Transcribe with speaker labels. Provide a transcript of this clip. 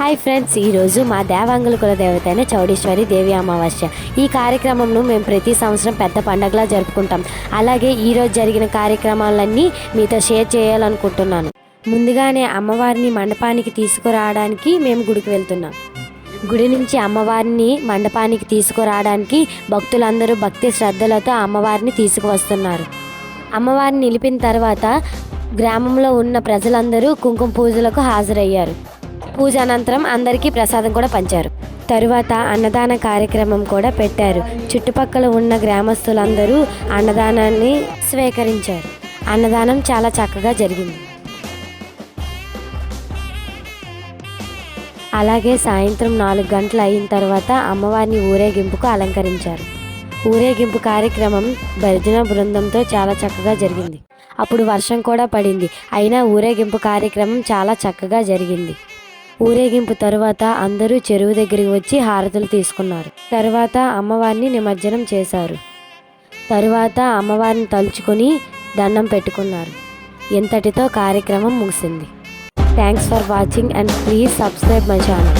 Speaker 1: Hi friends ఈరోజు మా దేవాంగుల కుల దేవత అయిన చౌడేశ్వరి దేవి అమావాస్య. ఈ కార్యక్రమంను మేము ప్రతి సంవత్సరం పెద్ద పండగలా జరుపుకుంటాం. అలాగే ఈరోజు జరిగిన కార్యక్రమాలన్నీ మీతో షేర్ చేయాలనుకుంటున్నాను. ముందుగానే అమ్మవారిని మండపానికి తీసుకురావడానికి మేము గుడికి వెళ్తున్నాం. గుడి నుంచి అమ్మవారిని మండపానికి తీసుకురావడానికి భక్తులందరూ భక్తి శ్రద్ధలతో అమ్మవారిని తీసుకువస్తున్నారు. అమ్మవారిని నిలిపిన తర్వాత గ్రామంలో ఉన్న ప్రజలందరూ కుంకుమ పూజలకు హాజరయ్యారు. పూజ అనంతరం అందరికీ ప్రసాదం కూడా పంచారు. తరువాత అన్నదాన కార్యక్రమం కూడా పెట్టారు. చుట్టుపక్కల ఉన్న గ్రామస్తులందరూ అన్నదానాన్ని స్వీకరించారు. అన్నదానం చాలా చక్కగా జరిగింది. అలాగే సాయంత్రం నాలుగు గంటలు అయిన తర్వాత అమ్మవారిని ఊరేగింపుకు అలంకరించారు. ఊరేగింపు కార్యక్రమం భజన బృందంతో చాలా చక్కగా జరిగింది. అప్పుడు వర్షం కూడా పడింది. అయినా ఊరేగింపు కార్యక్రమం చాలా చక్కగా జరిగింది. ఊరేగింపు తరువాత అందరూ చెరువు దగ్గరికి వచ్చి హారతులు తీసుకున్నారు. తరువాత అమ్మవారిని నిమజ్జనం చేశారు. తరువాత అమ్మవారిని తలుచుకొని దండం పెట్టుకున్నారు. ఇంతటితో కార్యక్రమం ముగిసింది. Thanks for watching and please subscribe my channel